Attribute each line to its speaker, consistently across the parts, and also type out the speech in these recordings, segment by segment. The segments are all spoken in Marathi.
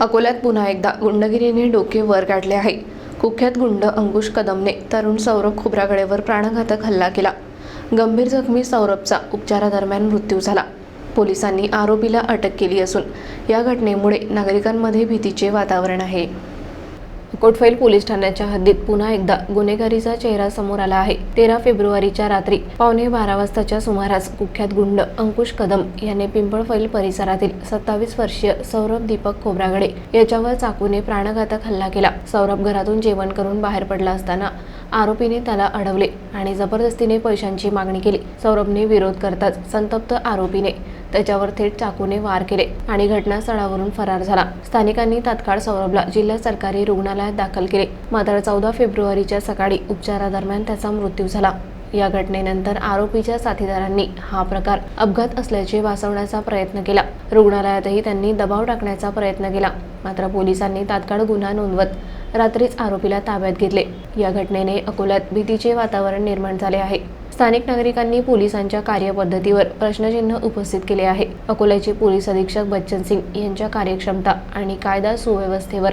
Speaker 1: अकोल्यात पुन्हा एकदा गुंडगिरीने डोके वर काढले आहे. कुख्यात गुंड अंकुश कदमने तरुण सौरभ खोब्रागडेवर प्राणघातक हल्ला केला. गंभीर जखमी सौरभचा उपचारादरम्यान मृत्यू झाला. पोलिसांनी आरोपीला अटक केली असून या घटनेमुळे नागरिकांमध्ये भीतीचे वातावरण आहे. कोटफैल पोलीस ठाण्याच्या हद्दीत पुन्हा एकदा गुन्हेगारीचा चेहरा समोर आला आहे. तेरा फेब्रुवारीच्या रात्री पावणे बारा वाजताच्या सुमारास कुख्यात गुंड अंकुश कदम याने पिंपळफैल परिसरातील सत्तावीस वर्षीय सौरभ दीपक खोब्रागडे याच्यावर चाकूने प्राणघातक हल्ला केला. सौरभ घरातून जेवण करून बाहेर पडला असताना आरोपीने त्याला अडवले आणि जबरदस्तीने पैशांची मागणी केली. सौरभने विरोध करताच संतप्त आरोपीने त्याच्यावर थेट चाकूने वार केले आणि घटनास्थळावरून फरार झाला. स्थानिकांनी तात्काळ सौरभला जिल्हा सरकारी रुग्णालयात दाखल केले. मात्र चौदा फेब्रुवारीच्या सकाळी उपचारादरम्यान त्याचा मृत्यू झाला. या घटनेनंतर आरोपीच्या साथीदारांनी हा प्रकार अपघात असल्याचे वाचवण्याचा प्रयत्न केला. रुग्णालयातही त्यांनी दबाव टाकण्याचा प्रयत्न केला. मात्र पोलिसांनी तात्काळ गुन्हा नोंदवत रात्रीच आरोपीला ताब्यात घेतले. या घटनेने अकोल्यात भीतीचे वातावरण निर्माण झाले आहे. स्थानिक नागरिकांनी पोलिसांच्या कार्यपद्धतीवर प्रश्नचिन्ह उपस्थित केले आहे. अकोल्याचे पोलीस अधीक्षक बच्चन सिंग यांच्या कार्यक्षमता आणि कायदा सुव्यवस्थेवर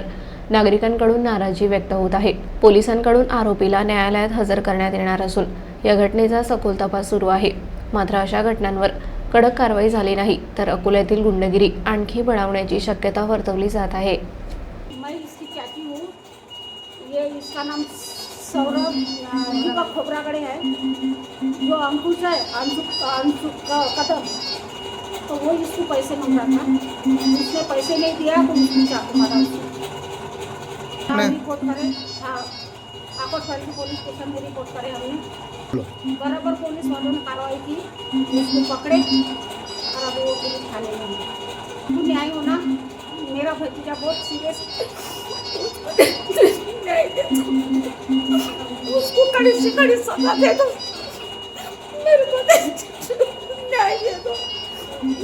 Speaker 1: नागरिकांकडून नाराजी व्यक्त होत आहे. पोलिसांकडून आरोपीला न्यायालयात हजर करण्यात येणार असून या घटनेचा सखोल तपास सुरू आहे. मात्र अशा घटनांवर कडक कारवाई झाली नाही तर अकोल्यातील गुंडगिरी आणखी बळावण्याची शक्यता वर्तवली जात आहे.
Speaker 2: ये इसका नाम सौरभ दीपक खोबरागड़े है। जो अंकुश है अंशुक क- कदम। तो वो इसको पैसे मांग रहा था। उसने पैसे नहीं दिया तो उसने चाकू मारा उसको। रिपोर्ट करे। हाँ आकोट फैली पुलिस स्टेशन में रिपोर्ट करे हमने। बराबर पुलिस वालों ने कार्रवाई की। उसको पकड़े और अभी वो पुलिस थाने में है तू न्याय होना मेरा भतीजा बहुत सीरियस। उसको कड़ी से कड़ी सजा दे दो। मेरे को न्याय दे दो।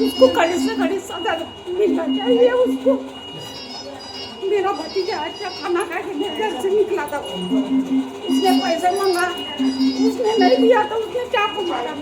Speaker 2: उसको कड़ी से कड़ी सजा मिलना चाहिए उसको। मेरा भतीजा अच्छा खाना खा के मेरे घर से निकला था। उसने पैसे मांगा। उसने नहीं दिया तो उसने चाकू मारा